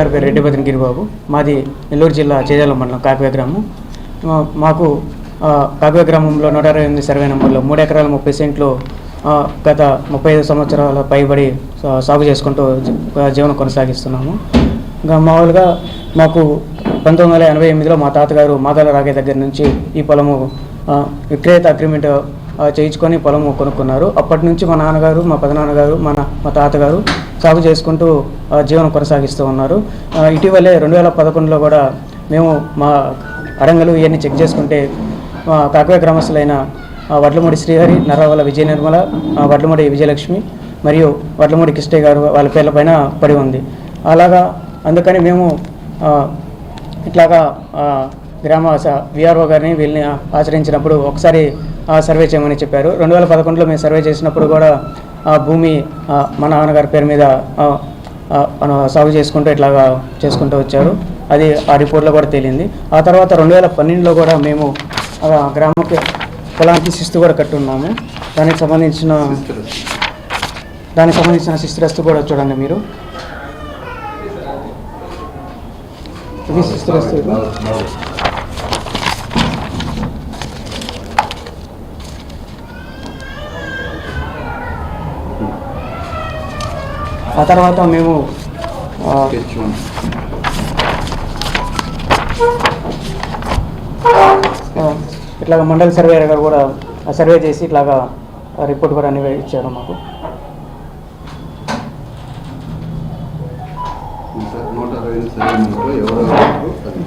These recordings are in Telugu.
గారి పేరు రెడ్డి గిరిబాబు. మాది నెల్లూరు జిల్లా చేజాల మండలం కాకవే గ్రామం. మాకు ఆ, కాకవే గ్రామంలో నూట అరవై ఎనిమిది సర్వే నెంబర్లో మూడు ఎకరాల ముప్పై సెంట్లు గత ముప్పై ఐదు సంవత్సరాల పైబడి సాగు చేసుకుంటూ జీవనం కొనసాగిస్తున్నాము. ఇంకా మామూలుగా మాకు పంతొమ్మిది వందల ఎనభై ఎనిమిదిలో మా తాతగారు మాదాల రాగే దగ్గర నుంచి ఈ పొలము విక్రేత అగ్రిమెంట్ చేయించుకొని పొలము కొనుక్కున్నారు. అప్పటి నుంచి మా నాన్నగారు మా పెదనాన్నగారు మన మా తాతగారు సాగు చేసుకుంటూ ఆ, జీవనం కొనసాగిస్తూ ఉన్నారు. ఇటీవలే రెండు వేల పదకొండులో కూడా మేము మా అడంగలు ఇవన్నీ చెక్ చేసుకుంటే మా కాకవే గ్రామస్తులైన వడ్లమూడి శ్రీహరి నర్రావల విజయ నిర్మల వడ్లమూడి విజయలక్ష్మి మరియు వడ్లమూడి కిష్టయ్య గారు వాళ్ళ పేర్ల పైన పడి ఉంది. అలాగా అందుకని మేము ఇట్లాగా గ్రామ విఆర్ఓ గారిని వీళ్ళని ఆచరించినప్పుడు ఒకసారి సర్వే చేయమని చెప్పారు. రెండు వేల పదకొండులో మేము సర్వే చేసినప్పుడు కూడా భూమి మా నాన్నగారి పేరు మీద మనం సాగు చేసుకుంటూ ఇట్లాగా చేసుకుంటూ వచ్చారు. అది ఆ రిపోర్ట్లో కూడా తేలింది. ఆ తర్వాత రెండు వేల పన్నెండులో కూడా మేము ఆ, గ్రామకి పొలానికి శిస్తు కూడా కట్టున్నాము. దానికి సంబంధించిన దానికి సంబంధించిన శిస్తురస్తు కూడా చూడండి మీరు. ఇది శిస్తురస్తు ఆ తర్వాత మేము ఆ, ఇట్లాగ మండల సర్వేయర్ గారు కూడా సర్వే చేసి ఇట్లాగా రిపోర్ట్ కూడా అన్ని ఇచ్చారు మాకు. నూట అరవై ఎనిమిది సర్వే నెంబర్లో ఎవరెవరు అది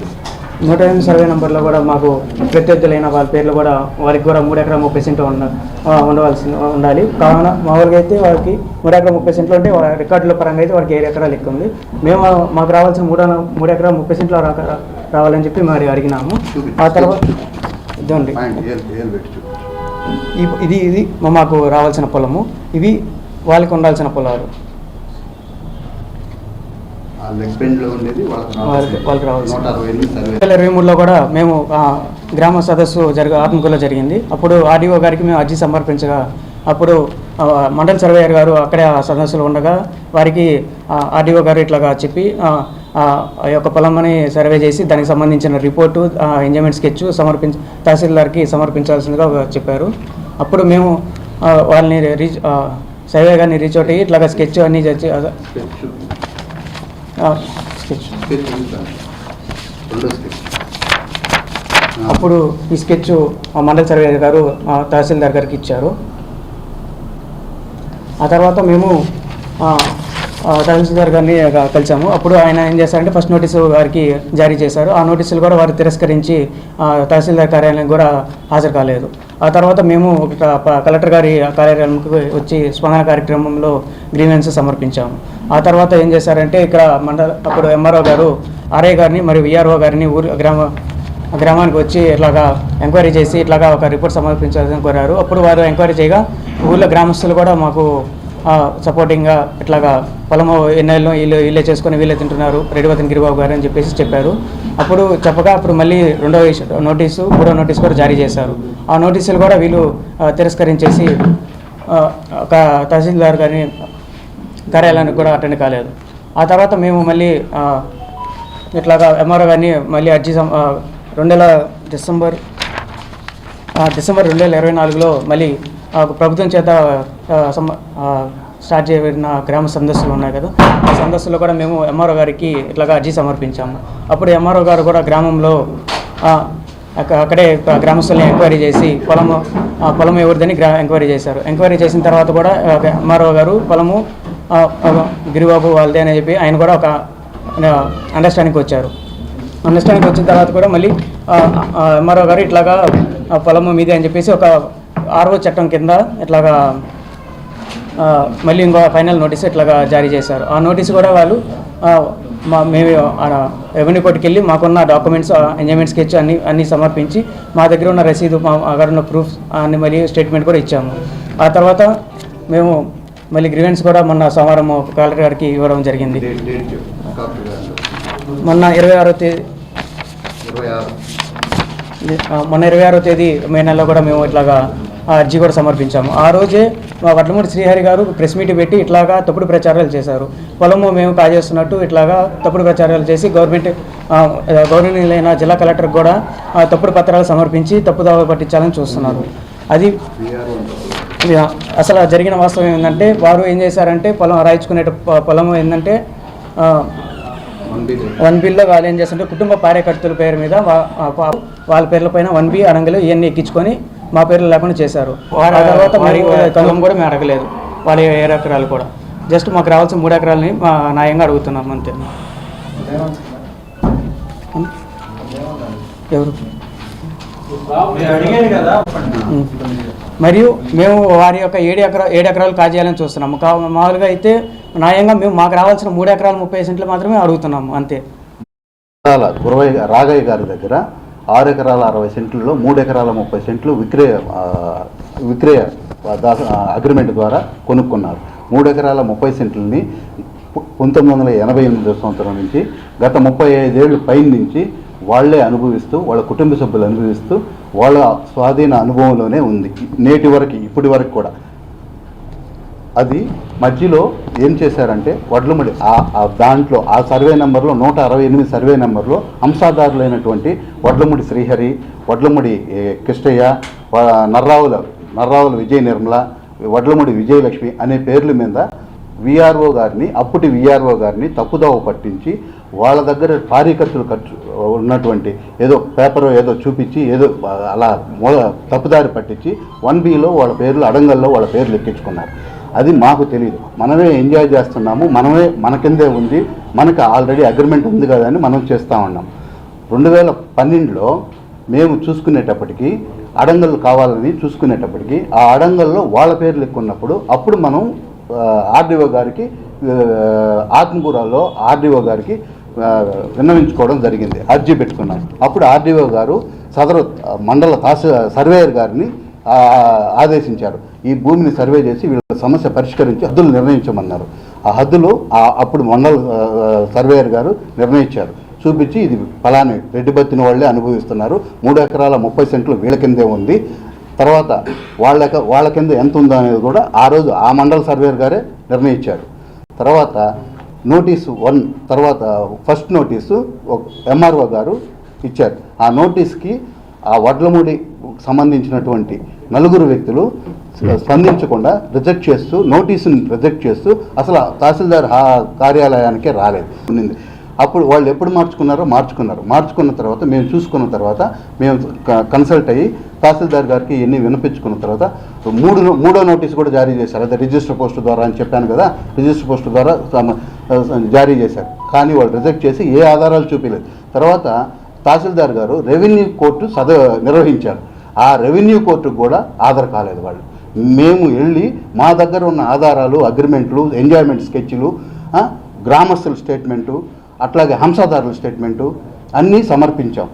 నూట ఎనిమిది సర్వే నెంబర్లో కూడా మాకు ప్రత్యర్థులైన వాళ్ళ పేర్లు కూడా వారికి కూడా మూడు ఎకరా ముప్పై సెంట్లు ఉండ ఉండవలసి ఉండాలి. కావున మామూలుగా అయితే వారికి మూడు ఎకరా ముప్పై సెంట్లు అంటే వాళ్ళ రికార్డుల పరంగా అయితే వారికి ఏడు ఎకరాలు ఎక్కువ ఉంది. మేము మాకు రావాల్సిన మూడు మూడు ఎకరా ముప్పై సెంట్లు రావాలని చెప్పి మరి అడిగినాము. ఆ తర్వాత ఇదండి ఇది ఇది మాకు రావాల్సిన పొలము. ఇవి వాళ్ళకి ఉండాల్సిన పొలాలు ఆ లెగ్ బెండ్లో ఉండేది వాళ్ళకి వాళ్ళకి- వాళ్ళకి రావాల్సింది. నూట అరవై ఎనిమిది సర్వే రెండు వేల ఇరవై మూడులో కూడా మేము గ్రామ సదస్సు జరగ ఆత్మకూరులో జరిగింది. అప్పుడు ఆర్డీఓ గారికి మేము అర్జీ సమర్పించగా అప్పుడు మండల సర్వేయర్ గారు అక్కడే ఆ సదస్సులో ఉండగా వారికి ఆర్డీఓ గారు ఇట్లాగా చెప్పి ఆ, యొక్క పొలమని సర్వే చేసి దానికి సంబంధించిన రిపోర్టు ఎంజాయ్మెంట్ స్కెచ్ సమర్పించ తహసీల్దార్కి సమర్పించాల్సిందిగా చెప్పారు. అప్పుడు మేము వాళ్ళని రీచ్ సర్వే గారిని రీచ్ అవుట్ అయ్యి ఇట్లాగా స్కెచ్ అన్నీ చేసి స్కెచ్ అప్పుడు ఈ స్కెచ్ మా మండల సర్వేయర్ గారు మా తహసీల్దార్ గారికి ఇచ్చారు. ఆ తర్వాత మేము తహసీల్దార్ గారిని కలిసాము. అప్పుడు ఆయన ఏం చేశారంటే ఫస్ట్ నోటీసు వారికి జారీ చేశారు. ఆ నోటీసులు కూడా వారు తిరస్కరించి ఆ, తహసీల్దార్ కార్యాలయం కూడా హాజరు కాలేదు. ఆ తర్వాత మేము కలెక్టర్ గారి కార్యాలయంకి వచ్చి స్పందన కార్యక్రమంలో గ్రీవెన్స్ సమర్పించాము. ఆ తర్వాత ఏం చేశారంటే ఇక్కడ మండల అప్పుడు ఎంఆర్ఓ గారు ఆర్ఏ గారిని మరియు విఆర్ఓ గారిని ఊరు గ్రామ గ్రామానికి వచ్చి ఇట్లాగా ఎంక్వైరీ చేసి ఇట్లాగా ఒక రిపోర్ట్ సమర్పించాలని కోరారు. అప్పుడు వారు ఎంక్వైరీ చేయగా ఊళ్ళో గ్రామస్తులు కూడా మాకు సపోర్టింగ్గా ఇట్లాగా పొలము ఎన్నెళ్ళు వీళ్ళు వీళ్ళే చేసుకొని వీళ్ళే తింటున్నారు. రెడ్డివతన్ గిరిబాబు గారు అని చెప్పేసి చెప్పారు. అప్పుడు చెప్పగా అప్పుడు మళ్ళీ రెండో నోటీసు మూడో నోటీసు కూడా జారీ చేశారు. ఆ నోటీసులు కూడా వీళ్ళు తిరస్కరించేసి ఒక తహసీల్దార్ గారిని కార్యాలయానికి కూడా అటెండ్ కాలేదు. ఆ తర్వాత మేము మళ్ళీ ఇట్లాగా ఎంఆర్ఓ గారిని మళ్ళీ అర్జీ సం- రెండు వేల డిసెంబర్ డిసెంబర్ రెండు వేల ఇరవై నాలుగులో మళ్ళీ ప్రభుత్వం చేత స్టార్ట్ చేయబడిన గ్రామ సందస్సులు ఉన్నాయి కదా ఆ సందస్సులో కూడా మేము ఎంఆర్ఓ గారికి ఇట్లాగా అర్జీ సమర్పించాము. అప్పుడు ఎంఆర్ఓ గారు కూడా గ్రామంలో అక్కడే ప- గ్రామస్తుల్ని ఎంక్వైరీ చేసి పొలము పొలం ఎవరిదని గ్రా ఎంక్వైరీ చేశారు. ఎంక్వైరీ చేసిన తర్వాత కూడా ఎంఆర్ఓ గారు పొలము గిరిబాబు వాళ్ళదే అని చెప్పి ఆయన కూడా ఒక అండర్స్టాండింగ్కి వచ్చారు. అండర్స్టాండింగ్కి వచ్చిన తర్వాత కూడా మళ్ళీ ఎంఆర్ఓ గారు ఇట్లాగా పొలము మీదే అని చెప్పేసి ఒక ఆర్ఓ చట్టం కింద ఇట్లాగా మళ్ళీ ఇంకో ఫైనల్ నోటీస్ ఇట్లాగా జారీ చేశారు. ఆ నోటీస్ కూడా వాళ్ళు మా మేము రెవెన్యూ కోర్టుకి వెళ్ళి మాకున్న డాక్యుమెంట్స్ ఎంజాయ్మెంట్ స్కెచ్ అన్ని అన్ని సమర్పించి మా దగ్గర ఉన్న రసీదు మా దగ్గర ఉన్న ప్రూఫ్స్ అన్ని మళ్ళీ స్టేట్మెంట్ కూడా ఇచ్చాము. ఆ తర్వాత మేము మళ్ళీ గ్రీవెన్స్ కూడా మొన్న సోమవారం కలెక్టర్ గారికి ఇవ్వడం జరిగింది. మొన్న ఇరవై ఆరో తేదీ మొన్న ఇరవై ఆరో తేదీ మే నెలలో కూడా మేము ఇట్లాగా ఆ అర్జీ కూడా సమర్పించాము. ఆ రోజే మా వడ్లమూడి శ్రీహరి గారు ప్రెస్ మీట్ పెట్టి ఇట్లాగా తప్పుడు ప్రచారాలు చేశారు. పొలము మేము కాజేస్తున్నట్టు ఇట్లాగా తప్పుడు ప్రచారాలు చేసి గవర్నమెంట్ గౌరవనీయులైన జిల్లా కలెక్టర్ కూడా తప్పుడు పత్రాలు సమర్పించి తప్పుదావ పట్టించాలని చూస్తున్నారు. అది అసలు జరిగిన వాస్తవం ఏంటంటే వారు ఏం చేశారంటే పొలం రాయించుకునే పొలం ఏంటంటే వన్ బిల్లో వాళ్ళు ఏం చేస్తుంటే కుటుంబ కార్యకర్తల పేరు మీద వాళ్ళ పేర్ల పైన వన్ బి అనంగలు ఇవన్నీ ఎక్కించుకొని మా పేర్లు లేకుండా చేశారు. ఆ తర్వాత మరి కలం కూడా మేము అడగలేదు వాళ్ళ ఏడు ఎకరాలు కూడా. జస్ట్ మాకు రావాల్సిన మూడు ఎకరాలని మా న్యాయంగా అడుగుతున్నాం అంతే. ఎవరు. మరియు మేము వారి యొక్క ఏడు ఎకరా ఏడు ఎకరాలు కాజేయాలని చూస్తున్నాము. కా మామూలుగా అయితే న్యాయంగా మేము మాకు రావాల్సిన మూడు ఎకరాలు ముప్పై సెంట్లు మాత్రమే అడుగుతున్నాము అంతే. ఎకరాల గురవయ్య రాఘయ్య గారి దగ్గర ఆరు ఎకరాల అరవై సెంట్లలో మూడు ఎకరాల ముప్పై సెంట్లు విక్రయ విక్రయ దాస- అగ్రిమెంట్ ద్వారా కొనుక్కున్నారు. మూడు ఎకరాల ముప్పై సెంట్లని పంతొమ్మిది వందల ఎనభై ఎనిమిదో సంవత్సరం నుంచి గత ముప్పై ఐదేళ్ళు పైన నుంచి వాళ్ళే అనుభవిస్తూ వాళ్ళ కుటుంబ సభ్యులు అనుభవిస్తూ వాళ్ళ స్వాధీన అనుభవంలోనే ఉంది నేటి వరకు ఇప్పటి వరకు కూడా. అది మధ్యలో ఏం చేశారంటే వడ్లముడి ఆ- దాంట్లో ఆ సర్వే నెంబర్లో నూట అరవై ఎనిమిది సర్వే నెంబర్లో అంశాదారులైనటువంటి వడ్లముడి శ్రీహరి వడ్లముడి కృష్ణయ్య నర్రావుల నర్రావుల విజయ నిర్మల వడ్లముడి విజయలక్ష్మి అనే పేర్ల మీద విఆర్ఓ గారిని అప్పటి విఆర్ఓ గారిని తప్పుదోవ పట్టించి వాళ్ళ దగ్గర కార్యకర్తలు ఖర్చు ఉన్నటువంటి ఏదో పేపర్ ఏదో చూపించి ఏదో అలా మూల తప్పుదారి పట్టించి వన్ బిలో వాళ్ళ పేర్లు అడంగల్లో వాళ్ళ పేర్లు ఎక్కించుకున్నారు. అది మాకు తెలియదు మనమే ఎంజాయ్ చేస్తున్నాము మనమే మన కిందే ఉంది మనకు ఆల్రెడీ అగ్రిమెంట్ ఉంది కదా అని మనం చేస్తూ ఉన్నాం. రెండు వేల పన్నెండులో మేము చూసుకునేటప్పటికి అడంగల్ కావాలని చూసుకునేటప్పటికి ఆ అడంగల్లో వాళ్ళ పేర్లు ఎక్కున్నప్పుడు అప్పుడు మనం ఆర్డీఓ గారికి ఆత్మకూరలో ఆర్డీఓ గారికి విన్నవించుకోవడం జరిగింది. అర్జీ పెట్టుకున్నాం అప్పుడు ఆర్డీఓ గారు సదరు మండల తహసీ సర్వేయర్ గారిని ఆదేశించారు. ఈ భూమిని సర్వే చేసి వీళ్ళ సమస్య పరిష్కరించి హద్దులు నిర్ణయించమన్నారు. ఆ హద్దులు అప్పుడు మండల సర్వేయర్ గారు నిర్ణయించారు. చూపించి ఇది ఫలాని రెడ్డి బతిన వాళ్ళే అనుభవిస్తున్నారు. మూడు ఎకరాల ముప్పై సెంట్లు వీళ్ళ కిందే ఉంది. తర్వాత వాళ్ళ వాళ్ళ కింద ఎంత ఉందో అనేది కూడా ఆ రోజు ఆ మండల సర్వేయర్ గారే నిర్ణయించారు. తర్వాత నోటీసు వన్ తర్వాత ఫస్ట్ నోటీసు ఎంఆర్ఓ గారు ఇచ్చారు. ఆ నోటీస్కి ఆ వడ్లమూడి సంబంధించినటువంటి నలుగురు వ్యక్తులు స్పందించకుండా రిజెక్ట్ చేస్తూ నోటీసుని రిజెక్ట్ చేస్తూ అసలు తహసీల్దార్ కార్యాలయానికే రాలేదు. అప్పుడు వాళ్ళు ఎప్పుడు మార్చుకున్నారో మార్చుకున్నారు. మార్చుకున్న తర్వాత మేము చూసుకున్న తర్వాత మేము కన్సల్ట్ అయ్యి తహసీల్దార్ గారికి ఇవన్నీ వినిపించుకున్న తర్వాత మూడు మూడో నోటీస్ కూడా జారీ చేశారు. అదే రిజిస్టర్ పోస్ట్ ద్వారా అని చెప్పాను కదా రిజిస్టర్ పోస్ట్ ద్వారా జారీ చేశారు. కానీ వాళ్ళు రిజెక్ట్ చేసి ఏ ఆధారాలు చూపించలేదు తర్వాత తహసీల్దార్ గారు రెవెన్యూ కోర్టు సద నిర్వహించారు. ఆ రెవెన్యూ కోర్టుకు కూడా ఆధార్ కాలేదు వాళ్ళు. మేము వెళ్ళి మా దగ్గర ఉన్న ఆధారాలు అగ్రిమెంట్లు ఎంజాయ్మెంట్ స్కెచ్లు గ్రామస్తుల స్టేట్మెంటు అట్లాగే హంసాదారుల స్టేట్మెంటు అన్నీ సమర్పించాం.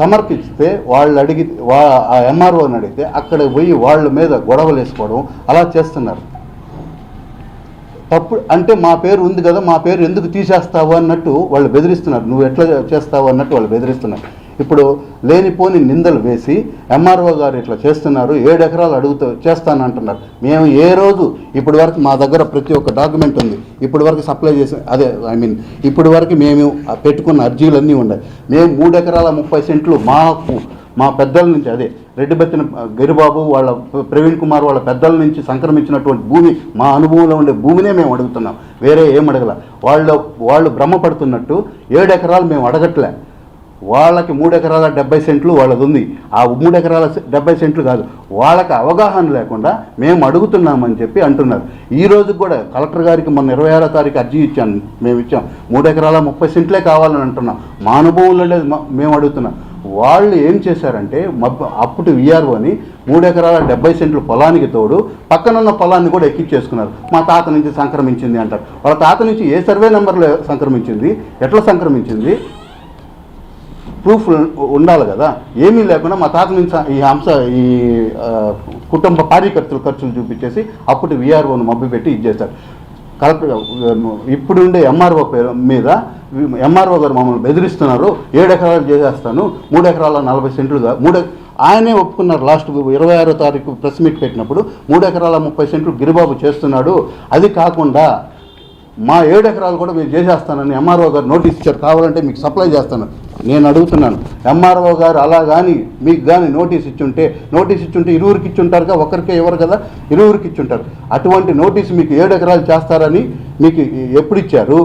సమర్పిస్తే వాళ్ళు అడిగి వా ఆ ఎంఆర్ఓని అడిగితే అక్కడ పోయి వాళ్ళ మీద గొడవలు వేసుకోవడం అలా చేస్తున్నారు. తప్పు అంటే మా పేరు ఉంది కదా మా పేరు ఎందుకు తీసేస్తావు అన్నట్టు వాళ్ళు బెదిరిస్తున్నారు. నువ్వు ఎట్లా చేస్తావు అన్నట్టు వాళ్ళు బెదిరిస్తున్నారు. ఇప్పుడు లేనిపోని నిందలు వేసి ఎంఆర్ఓ గారు ఇట్లా చేస్తున్నారు ఏడు ఎకరాలు అడుగుతూ చేస్తానంటున్నారు. మేము ఏ రోజు ఇప్పటి వరకు మా దగ్గర ప్రతి ఒక్క డాక్యుమెంట్ ఉంది. ఇప్పటి వరకు సప్లై చేసి అదే ఐ మీన్ ఇప్పటి వరకు మేము పెట్టుకున్న అర్జీలన్నీ ఉన్నాయి మేము మూడు ఎకరాల ముప్పై సెంట్లు మాకు మా పెద్దల నుంచి అదే రెడ్డిబెత్తిన గిరిబాబు వాళ్ళ ప్రవీణ్ కుమార్ వాళ్ళ పెద్దల నుంచి సంక్రమించినటువంటి భూమి మా అనుభవంలో ఉండే భూమినే మేము అడుగుతున్నాం. వేరే ఏం అడగల. వాళ్ళు వాళ్ళు భ్రమపడుతున్నట్టు ఏడు ఎకరాలు మేము అడగట్లే. వాళ్ళకి మూడు ఎకరాల డెబ్బై సెంట్లు వాళ్ళది ఉంది ఆ మూడు ఎకరాల డెబ్బై సెంట్లు కాదు. వాళ్ళకి అవగాహన లేకుండా మేము అడుగుతున్నామని చెప్పి అంటున్నారు. ఈ రోజు కూడా కలెక్టర్ గారికి మొన్న ఇరవై ఆరో తారీఖు అర్జీ ఇచ్చాను. మేము ఇచ్చాం. మూడు ఎకరాల ముప్పై సెంట్లే కావాలని అంటున్నాం. మా అనుభవంలో లేదు. మేము అడుగుతున్నాం. వాళ్ళు ఏం చేశారంటే మబ్బ అప్పుడు విఆర్ఓని మూడు ఎకరాల డెబ్బై సెంట్లు పొలానికి తోడు పక్కనున్న పొలాన్ని కూడా ఎక్కించేసుకున్నారు మా తాత నుంచి సంక్రమించింది అంటారు. వాళ్ళ తాత నుంచి ఏ సర్వే నెంబర్లో సంక్రమించింది? ఎట్లా సంక్రమించింది? ప్రూఫ్ ఉండాలి కదా. ఏమీ లేకుండా మా తాత నుంచి ఈ అంశ ఈ కుటుంబ కార్యకర్తలు ఖర్చులు చూపించేసి అప్పుడు విఆర్ఓను మబ్బు పెట్టి ఇచ్చేస్తారు కలెక్టర్ ఇప్పుడుండే ఎంఆర్ఓ పేరు మీద ఎంఆర్ఓ గారు మమ్మల్ని బెదిరిస్తున్నారు. ఏడు ఎకరాలు చేసేస్తాను మూడు ఎకరాల నలభై సెంట్లుగా మూడు ఆయనే ఒప్పుకున్నారు లాస్ట్ ఇరవై ఆరో తారీఖు ప్రెస్ మీట్ పెట్టినప్పుడు. మూడు ఎకరాల ముప్పై సెంట్లు గిరిబాబు చేస్తున్నాడు. అది కాకుండా మా ఏడు ఎకరాలు కూడా మీరు చేసేస్తానని ఎంఆర్ఓ గారు నోటీస్ ఇచ్చారు. కావాలంటే మీకు సప్లై చేస్తాను. నేను అడుగుతున్నాను. ఎంఆర్ఓ గారు అలా కానీ మీకు కానీ నోటీస్ ఇచ్చుంటే నోటీస్ ఇచ్చుంటే ఇరువురికి ఇచ్చుంటారుగా? ఒకరికే ఇవ్వరు కదా? ఇరువురికి ఇచ్చుంటారు. అటువంటి నోటీస్ మీకు ఏడు ఎకరాలు చేస్తారని మీకు ఎప్పుడు ఇచ్చారు?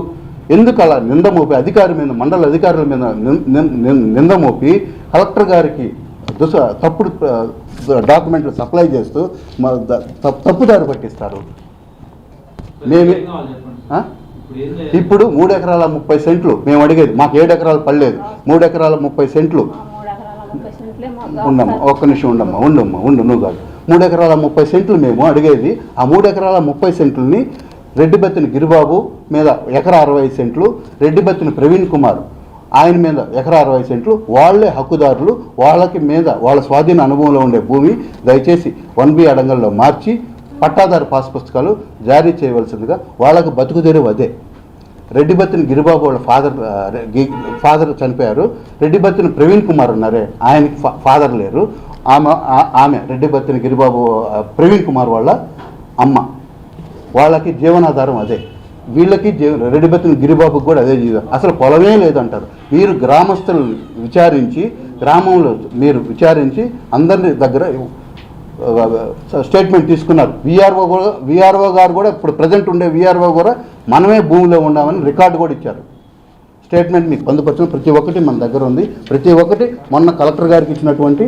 ఎందుకు అలా నింద మోపి అధికారి మీద మండల అధికారుల మీద నిం- నిం- నిం- నింద మోపి కలెక్టర్ గారికి దుస తప్పుడు డాక్యుమెంట్లు సప్లై చేస్తూ తప్పుదారి పట్టిస్తారు? మేము? ఇప్పుడు మూడు ఎకరాల ముప్పై సెంట్లు మేము అడిగేది మాకు ఏడు ఎకరాలు పడలేదు. మూడు ఎకరాల ముప్పై సెంట్లు. ఉండమ్మా. ఒక్క నిమిషం ఉండమ్మా ఉండమ్మా ఉండు నువ్వు కాదు. మూడు ఎకరాల ముప్పై సెంట్లు మేము అడిగేది ఆ మూడు ఎకరాల ముప్పై సెంట్లని రెడ్డిబత్తిన గిరిబాబు మీద ఎకరా అరవై సెంట్లు రెడ్డిబత్తిన ప్రవీణ్ కుమార్ ఆయన మీద ఎకరా అరవై సెంట్లు వాళ్ళే హక్కుదారులు వాళ్ళకి మీద వాళ్ళ స్వాధీన అనుభవంలో ఉండే భూమి దయచేసి వన్ బి అడంగల్లో మార్చి పట్టాదారు పాస్ పుస్తకాలు జారీ చేయవలసిందిగా వాళ్ళకు బతుకు తెరువు అదే. రెడ్డిబత్తిన గిరిబాబు వాళ్ళ ఫాదర్ ఫాదర్ చనిపోయారు. రెడ్డిబత్తిన ప్రవీణ్ కుమార్ ఉన్నారే ఆయనకి ఫా- ఫాదర్ లేరు. ఆమె ఆ- ఆమె రెడ్డిబత్తిన గిరిబాబు ప్రవీణ్ కుమార్ వాళ్ళ అమ్మ. వాళ్ళకి జీవనాధారం అదే. వీళ్ళకి జీవ రెడ్డిబత్తిన గిరిబాబుకి కూడా అదే జీవితం అసలు పొలమే లేదంటారు. మీరు గ్రామస్తులు విచారించి గ్రామంలో మీరు విచారించి అందరి దగ్గర స్టేట్మెంట్ తీసుకున్నారు. విఆర్ఓ కూడా విఆర్ఓ గారు కూడా ఇప్పుడు ప్రజెంట్ ఉండే విఆర్ఓ కూడా మనమే భూమిలో ఉన్నామని రికార్డు కూడా ఇచ్చారు. స్టేట్మెంట్ మీకు పొందుపరిచిన ప్రతి ఒక్కటి మన దగ్గర ఉంది. ప్రతి ఒక్కటి మొన్న కలెక్టర్ గారికి ఇచ్చినటువంటి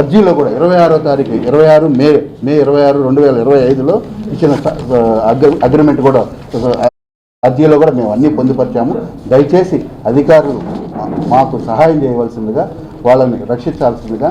అర్జీలో కూడా ఇరవై ఆరో తారీఖు ఇరవై ఆరు మే మే ఇరవై ఆరు రెండు వేల ఇరవై ఐదులో ఇచ్చిన అగ్రిమెంట్ కూడా అర్జీలో కూడా మేము అన్నీ పొందుపరిచాము. దయచేసి అధికారులు మాకు సహాయం చేయవలసిందిగా వాళ్ళని రక్షించాల్సిందిగా